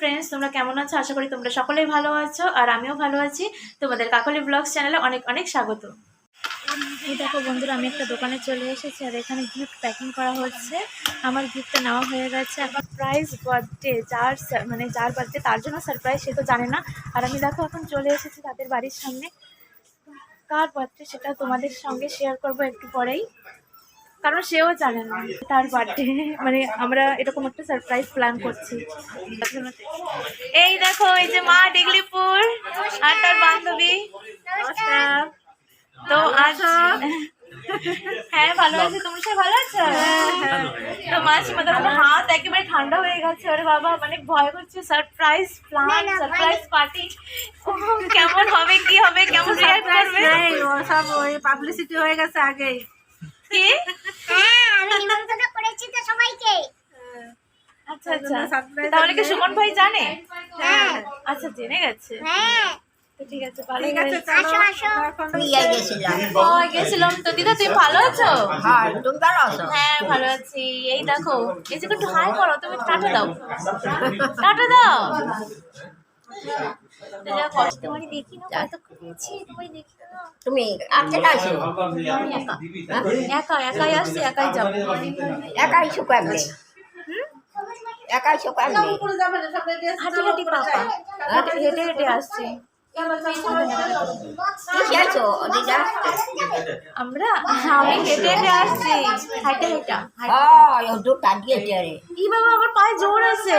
Friends তোমরা কেমন আছো? আশা করি তোমরা সকলেই ভালো আছো, আর আমিও ভালো আছি। তোমাদের কাকলি ব্লগস চ্যানেলে অনেক অনেক স্বাগত। এই দেখো বন্ধুরা, আমি একটা দোকানে চলে এসেছি, আর এখানে গিফট প্যাকিং করা হচ্ছে। আমার গিফটটা নেওয়া হয়ে গেছে। এখন প্রাইজ বার্থডে যার মানে যার বার্থডে তার জন্য সারপ্রাইজ সে তো জানে না। আর আমি দেখো, এখন চলে এসেছি তাদের বাড়ির সামনে। কার বার্থডে সেটা তোমাদের সঙ্গে শেয়ার করব একটু পরেই। কারণ সেও জানে না তার বার্থডে মানে আমরা এরকম একটা সারপ্রাইজ প্ল্যান করছি। এই দেখো এই যে মা ডিগলিপুর আর তার বান্ধবী। তো আজ হ্যাঁ ভালো আছি। তুমি সব ভালো আছো? তো মাসিমা দেখো আমার হাত একেবারে ঠান্ডা হয়ে গেছে। ওরে বাবা মানে ভয় করছে। সারপ্রাইজ প্ল্যান সারপ্রাইজ পার্টি কেমন হবে কি হবে কেমন রিয়াক্ট করবে? সব ওই পাবলিসিটি হয়ে গেছে আগেই। কি হ্যাঁ আমি নিমন্ত্রণ করেছি তো সবাইকে। আচ্ছা আচ্ছা। তাহলে কি সুমন ভাই জানে? হ্যাঁ। আচ্ছা জেনে গেছে। হ্যাঁ। ঠিক আছে ভালো আসো, আসো। গেছিলাম ও গেছিলাম তো। দিদা তুমি ভালো আছো? হ্যাঁ তুমি ভালো আছো? হ্যাঁ ভালো আছি। এই দেখো এই যে একটু হাই করো তুমি টাটা দাও। টাটা দাও। তুমি আজকে আছো একা একাই আসছি একাই যাব। একাই শুকাবে একাই শুকাবে হাঁটি হাঁটি পাপা। হেঁটে হেঁটে হেঁটে আসছি। কি আমরা আমি হেঁটে হেঁটে আসছি। হাঁটে হেঁটা দুটা দিয়েছে রে বাবা আমার পায়ে জোর আছে।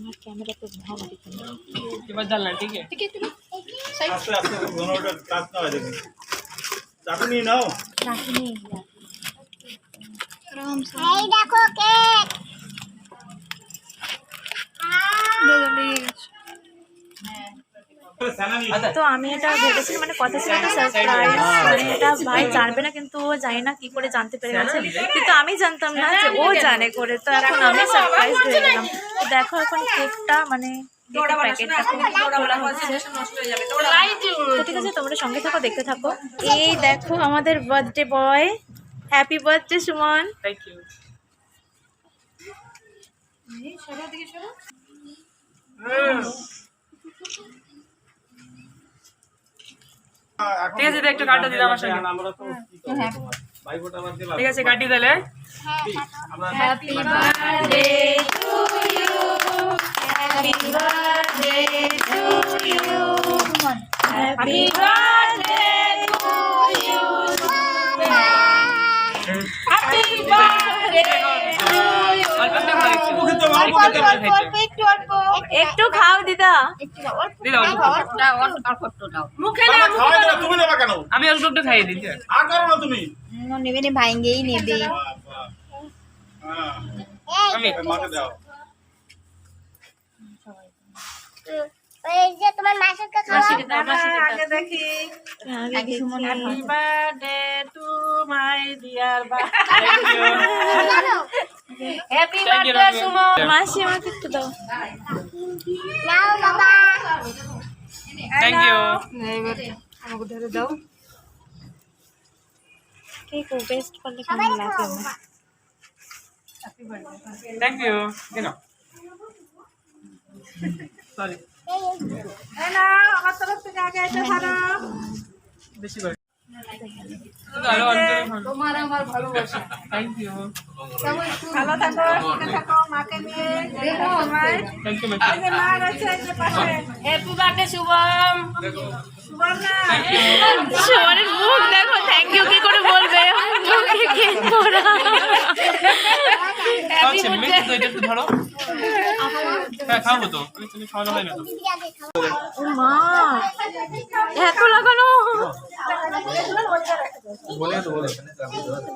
বা মা এই যে দেখো এখন কেক খুলছে আমার ক্যামেরা তো ভালো দেখে না। আস্তে আস্তে ঘনটা কাজ না হয় দেখুন চাটনি নাও রাখিনি এই দেখো কেক তো আমি এটা ভেবেছি মানে কথা ছিল একটা সারপ্রাইজ মানে এটা ভাই জানবে না কিন্তু ও জানে না কি করে জানতে পেরে গেছে। কিন্তু আমি জানতাম না যে ও জানে করে তো এখন আমি সারপ্রাইজ হয়ে গেলাম। তো দেখো এখন কেকটা মানে ঠিক আছে তোমরা সঙ্গে থাকো দেখতে থাকো। এই দেখো আমাদের birthday boy happy birthday Suman. একটু কাটা দিলে আমার সঙ্গে আমরা তো কি করব ভাইফোঁটা আবার দিলাম ঠিক আছে কাটি দিলে আমরা happy birthday to you happy birthday to you happy birthday to you happy birthday একটু খাও দিদা। অল্প। না, তুমি নেবা কেন? আমি অল্প একটু খাইয়ে দিচ্ছি আর করো না তুমি। নেবে নে ভাঙ্গেই নেবে। হ্যাঁ। আমি মাকে দাও। এই যে তোমার মাসিকে আগে দেখি। Birthday to my dear happy birthday. Suman মাসি আমাকে একটু দাও। নাও বাবা থ্যাংক ইউ আমাকে ধরে দাও। কেক বেস্ট করলে কেমন লাগে? আমার থ্যাংক ইউ সরি এই না আমার তরফ থেকে আগে এটা ধরো বেশি তোমার আমার ভালোবাসা। থ্যাংক ইউ ভালো থাকো সুখে থাকো মাকে নিয়ে। দেখো মা রয়েছে যে পাশে। Happy birthday Shubham. সুবর্ণা মুখ দেখো থ্যাংক ইউ কি করে বলবে? মুখে পড়া আচ্ছা ধরো। হ্যাঁ হ্যাঁ খাব তো। খাওয়ানো হয় না তো। দিদি আগে খাও ও মা এত লাগানো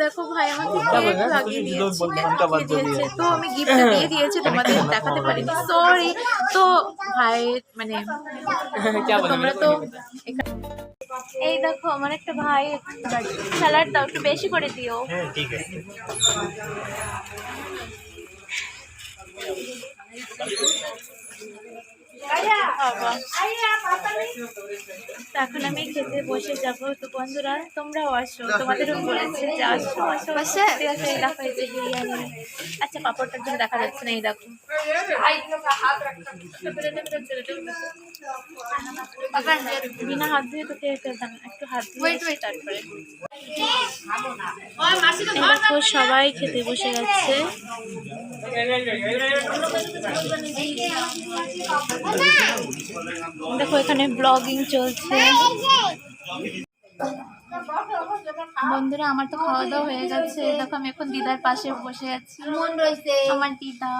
দেখো ভাই আমাকে লাগিয়ে দিয়েছে। দিয়েছে। তো আমি গিফট দিয়ে দিয়েছি তোমাদের দেখাতে পারিনি। সরি তো ভাই মানে তোমরা তো এই দেখো আমার একটা ভাই স্যালাড দাও একটু বেশি করে দিও। হ্যাঁ ঠিক আছে। এখন আমি খেতে বসে যাব। তো বন্ধুরা তোমরাও আসো তোমাদেরও বলেছে যে আসো আসো দেখো এই যে বিরিয়ানি। আচ্ছা পাপড়টার জন্য দেখা যাচ্ছে না এই দেখো। বিনা হাত দিয়ে তো খেয়ে ফেলতাম একটু হাত দিয়ে তারপরে। সবাই খেতে বসে গেছে দেখো, এখানে ব্লগিং চলছে। বন্ধুরা, আমার তো খাওয়া দাওয়া হয়ে গেছে। দেখো, আমি এখন দিদার পাশে বসে আছি। আমার দিদা।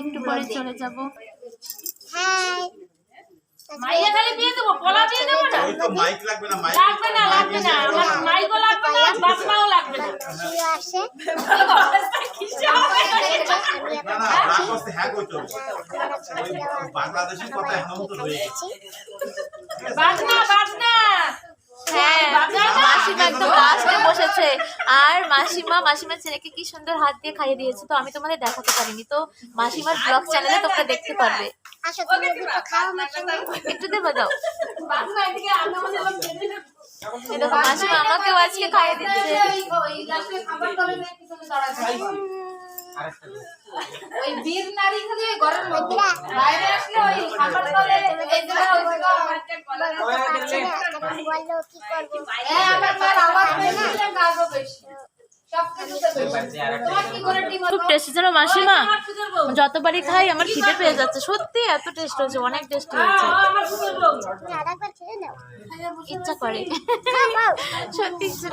একটু পরে চলে যাব। হাই মাইয়া খালি দিয়ে দেবো পোলা দিয়ে দেবো না ওই তো মাইক লাগবে না মাইক লাগবে না লাগবে না আমার মাইকও লাগবে না বাসনাও লাগবে না শুয়ে আসে না না রাগ করতে হ্যাঁ করতে বাংলাদেশি কথা এখন তো হয়ে গেছে বাসনা বাসনা হ্যাঁ মাসিমা একদম লাস্টে বসেছে আর মাসিমা মাসিমার ছেলেকে কি সুন্দর হাত দিয়ে খাইয়ে দিয়েছে তো আমি তোমাদের দেখাতে পারিনি। তো মাসিমার ব্লগ চ্যানেলে তোমরা দেখতে পারবে। খাও আমার সঙ্গে। একটু দেবো দাও মাসিমা আমাকেও আজকে খাইয়ে দিচ্ছে। ওই বীর নারী খালি ওই ঘরের মধ্যে। বাইরে আসলে ওই খাবার তলে এই না কেমন বলল কি করব হ্যাঁ আমার মার আওয়াজ পেয়েছিল গাগো বেশি বেশি খুব টেস্টি যেন মাসিমা? যতবারই খাই আমার খিদে পেয়ে যাচ্ছে। সত্যি এত টেস্ট হয়েছে অনেক টেস্ট হয়েছে। খেয়ে নাও। ইচ্ছা করে। সত্যি ইচ্ছা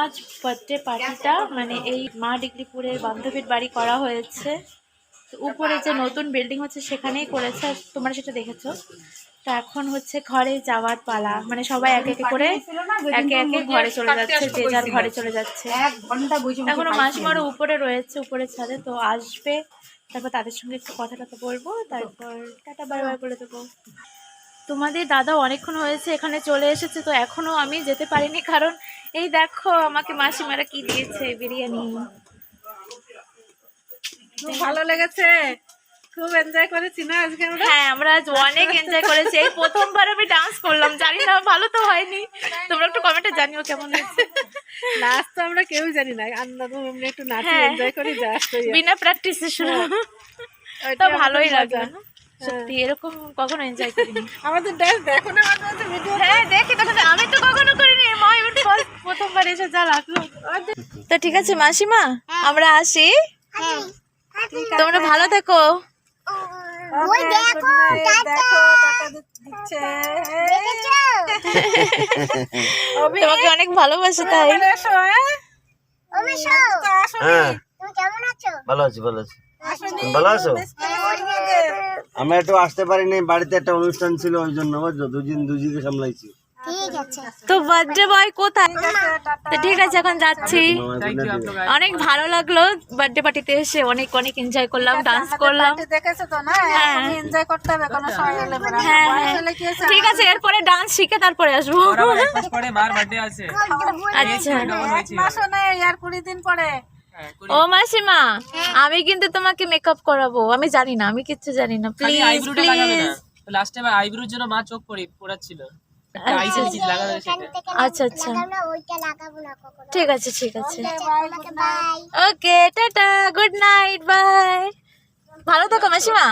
আজ বার্থডে পার্টিটা মানে এই মা ডিগ্রিপুরের বান্ধবীর বাড়ি করা হয়েছে। উপরে যে নতুন বিল্ডিং হচ্ছে সেখানেই করেছে। আর তোমরা সেটা দেখেছ। তো এখন হচ্ছে ঘরে যাওয়ার পালা। মানে সবাই এক একে করে একে একে ঘরে চলে যাচ্ছে যে যার ঘরে চলে যাচ্ছে। এখনও মাসিমারও উপরে রয়েছে উপরে ছাদে তো আসবে। তারপর তাদের সঙ্গে একটু কথা টথা বলব তারপর টাটা বাই বাই বলে দেবো। তোমাদের দাদা অনেকক্ষণ হয়েছে এখানে চলে এসেছে তো এখনও আমি যেতে পারিনি কারণ এই দেখো আমাকে মাসিমারা কি দিয়েছে বিরিয়ানি। ভালো লেগেছে। খুব এনজয় করেছি না আজকে আমরা? হ্যাঁ আমরা আজ অনেক এনজয় করেছি। এই প্রথমবার আমি ডান্স করলাম। জানি না ভালো তো হয়নি। তোমরা একটু কমেন্টে জানিও কেমন হয়েছে। লাস্ট তো আমরা কেউ জানি না। তো এমনি একটু নাচি হ্যাঁ। এনজয় করি জাস্ট বিনা প্র্যাকটিসে শুরু। তো ভালোই লাগে সত্যি এরকম কখনো এনজয় করিনি। আমাদের ড্যান্স দেখো না মাঝে ভিডিও হ্যাঁ দেখি তো আমি তো কখনো করিনি। মা এবার প্রথমবার এসে যা লাগল। তো ঠিক আছে মাসিমা আমরা আসি। হ্যাঁ। তোমরা ভালো থেকো। ওই দেখো দেখো টাকা দিচ্ছে। তোমাকে অনেক ভালোবাসে তাই। হ্যাঁ? হ্যাঁ। তুমি কেমন আছো? ভালো আছি ভালো আছি। ভালো আছো? আমি একটু আসতে পারিনি বাড়িতে একটা অনুষ্ঠান ছিল ওই জন্য দুদিন দুজিকে সামলাইছি। তো বার্থডে বয় কোথায়? তো ঠিক আছে এখন যাচ্ছি। অনেক ভালো লাগল বার্থডে পার্টিতে এসে অনেক অনেক এনজয় করলাম ডান্স করলাম। দেখেছ তো না? হ্যাঁ। এনজয় করতে হবে কোনো সময় হলে পরে। হ্যাঁ হ্যাঁ? ঠিক আছে এরপরে ডান্স শিখে তারপরে আসব। আছে। আচ্ছা দিন পরে। ও মাসিমা আমি কিন্তু তোমাকে মেকআপ করাবো। আমি জানি না আমি কিচ্ছু জানি না। প্লিজ প্লিজ লাস্ট টাইম আইব্রোর জন্য মা চোখ পড়ি পড়াচ্ছিল। আচ্ছা আচ্ছা। ঠিক আছে ঠিক আছে। Okay tata good night bye ভালো থাকো মাসিমা।